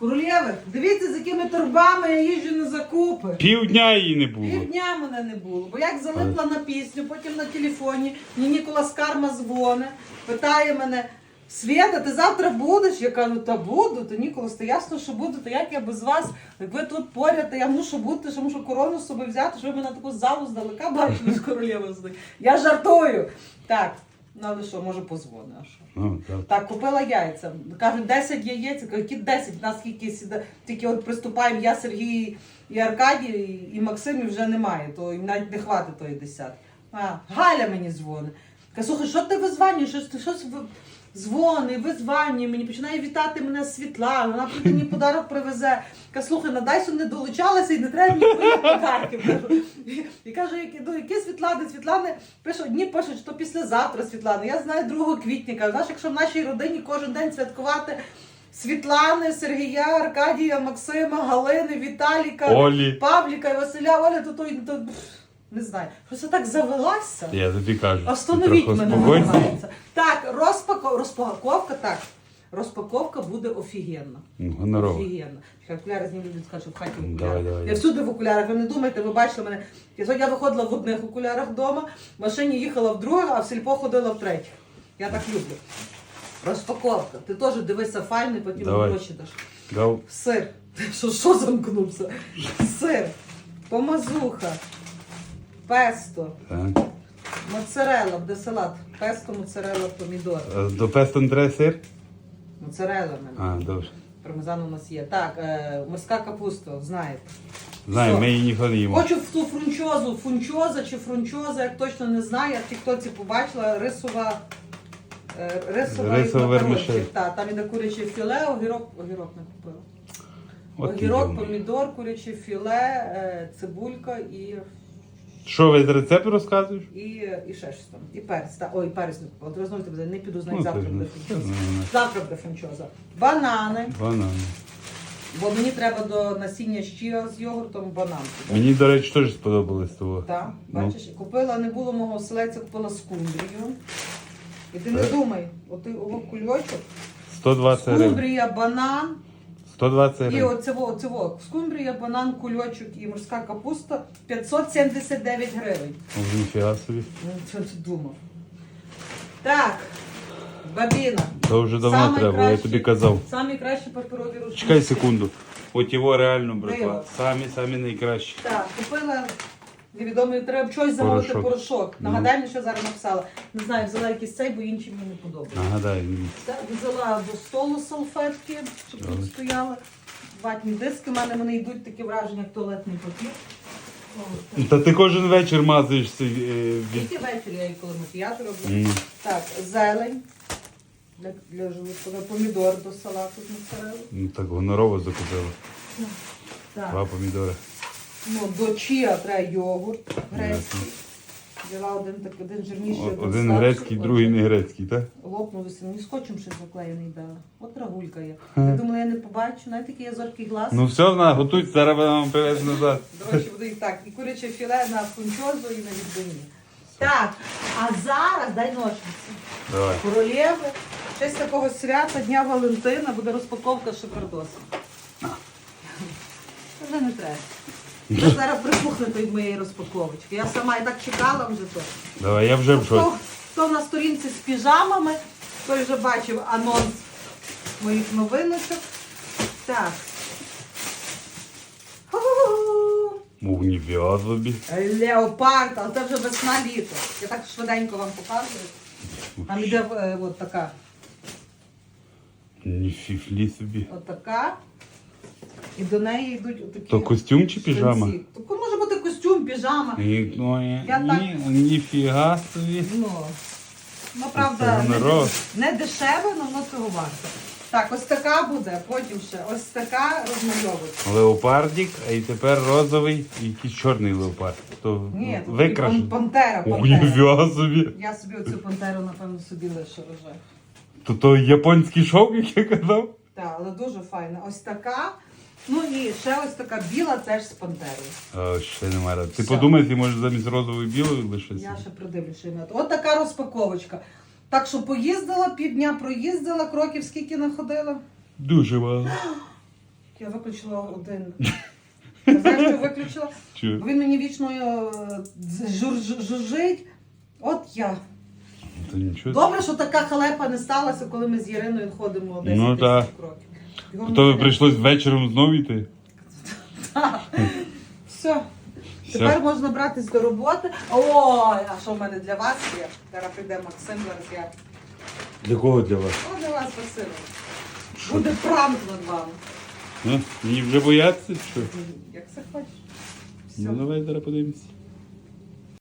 Королєви, дивіться, з якими торбами я їжджу на закупи. Півдня її не було. Півдня мене не було, бо як залипла на пісню, потім на телефоні, мені Ніколас Карма дзвоне, питає мене, Свята, ти завтра будеш? Я кажу, та буду, то Ніколас, то ясно, що буду, то як я без вас? Як ви тут поряд, то я мушу бути, що мушу корону з собою взяти, щоб ви мене таку залу здалека бачили з королєвою. Я жартую. Так, ну але що, може позвони, а що? Ну, так. Так, купила яйця. Кажуть, 10 яєць. Я кажу, які 10? У нас скільки сіда. Тільки от приступаємо я, Сергій і Аркадій, і Максим, і вже немає, то їм навіть не хватить тої десятки. А, Галя мені дзвонить. Каже, слухай, що ти визванюєш? Щось, щось дзвони, визванює мені, починає вітати мене Світлана, вона мені подарок привезе. Каже, слухай, на Дайсу не долучалася і не треба мені твоїх подарків. Кажу. І каже, які, які Світлани? Світлани пише, одні пишуть, що післязавтра Світлани. Я знаю 2 квітня. Кажу, знаєш, якщо в нашій родині кожен день святкувати Світлани, Сергія, Аркадія, Максима, Галини, Віталіка, Олі. Павліка і Василя, Оля, то, то, то не знаю. Я так завелася. Я тобі кажу. Остановіть мене намагається. Так, розпако... розпаковка, так. Розпаковка буде офігенна. Ну, Гонорово. Офігенно. Чекай, окуляри зніму, люди скажуть, що в хаті в Давай, давай, я давай. всюди в окулярах, ви не думайте, ви бачили мене. Я сьогодні виходила в одних окулярах вдома, в машині їхала в других, а в сільпо ходила в третіх. Я так люблю. Розпаковка. Ти теж дивися файно, потім Давай. гроші даш. Гав. Сир. Що, що замкнувся? Сир, помазуха, песто, Так. моцарелла, буде салат. Песто, моцарелла, помідор. А До песту не треба сир? Моцарелла в мене. А, добре. Пармезан у нас є. Так, е, морська капуста, знаєте. Знаю, Все. ми її ніхто не їмо. Хочу в ту фрунчозу, фунчоза чи фрунчоза, як точно не знаю, я в тіктоці побачила рисова. е, Рисова, Рисова і вермишель. макарончик. Там іде куряче філе, огірок, огірок не купила. От огірок, ідемо. помідор, куряче філе, е, цибулька і, Що, весь рецепт розказуєш? і, і ще щось там. І перець. Та, ой, перець не купила. Буде, не піду, знаю, Ну, завтра ти ж буде не- Завтра буде фунчоза. Банани, Банани. бо мені треба до насіння щіа з йогуртом банан. Мені, до речі, теж сподобалось того. Так, Ну. бачиш, купила, не було мого оселеця, купила скумбрію. І ти не Так. думай, от ти о кульочок, 120 гривень. скумбрія, банан, 120 і гривень. оцево, оцево, скумбрія, банан, кульочок і морська капуста 579 гривень. О, Ніфіга собі. Ну, Що ти думав? Так, бабіна. Це вже давно Самий треба, я кращий- тобі казав. Самі кращі паперові рушники. Чекай секунду. От його реально, братва. Диво. Самі, самі найкращі. Так, купила невідомий, треба щось замовити Порошок. порошок. Ну. Нагадай мені, що зараз написала. Не знаю, взяла якийсь цей, бо інші мені не подобаються. Нагадай мені. Так, взяла до столу салфетки, щоб тут стояли. Ватні диски, в мене вони йдуть таке враження, як туалетний папір. О, Та ти кожен вечір мазаєшся е, від. Тільки ввечері я коли макіяж роблю. Ну, Так, зелень для, для желудка, помідор до салату з моцарелли. ну так гонорово закупила. Так, Два помідори. Ну, до чия треба йогурт грецький. Взяла один, так, один жирніший, один, Один слабший, грецький, другий не грецький, так? Лопнувся, мені скотчем щось заклеєний дала. От рагулька є. Я думала, я не побачу, навіть такий я зоркий глаз. Ну все, на, готуйся, зараз вона вам привезе назад. До речі, буду і так. І куряче філе на фунчозу і на відбивні. Так, а зараз дай ножниці. Давай. Королєви. В честь такого свята Дня Валентина буде розпаковка шикардосу. Вже не треба. Вже зараз припухнете від моєї розпаковочки. Я сама і так чекала вже то. Давай, я вже в Хто, шоці. хто на сторінці з піжамами, той вже бачив анонс моїх новиночок. Так. Ху-ху-ху. Мов ніфіга собі. Леопард, але це вже весна літо. Я так швиденько вам показую. Там іде е, от така, Ніфіфлі собі. от така. І до неї йдуть отакі. То костюм чи піжама? То може бути костюм, піжама. Ні, ну, ні, Я ні, ніфіга собі. Ну, ну Це правда, не, не дешеве, але воно цього варто. Так, ось така буде, потім ще ось така розмальовочка. Леопардік, а і тепер розовий і якийсь чорний леопард. То Ні, тут викрашений. пан- пантера, О, пантера. ніфіга собі. Я собі оцю пантеру, напевно, собі лише вже. То то японський шовк, як я казав? Так, але дуже файна. Ось така. Ну і ще ось така біла теж з пантерою. О, ще немає ради. Ти Все. подумай, ти можеш замість розової білої лишитися. Я ще ім'я. От така розпаковочка. Так що поїздила, півдня проїздила, кроків скільки находила? Дуже мало. Я виключила один. Знаєш, що виключила? Чу? Бо Він мені вічно е, жур- жужжить. От я. Та нічого. Добре, що така халепа не сталася, коли ми з Іриною ходимо 10 Ну, так. кроків. Бігом То ви прийшлось вечором знову йти? Все. Все. Тепер можна братись до роботи. Ой, а що в мене для вас є? Зараз прийде Максим, зараз я. Для кого для вас? О, для вас, Василь. Буде пранк над вами. А? Мені вже бояться, чи що? Як це хочеш? Все. Ну давай зараз подивимося.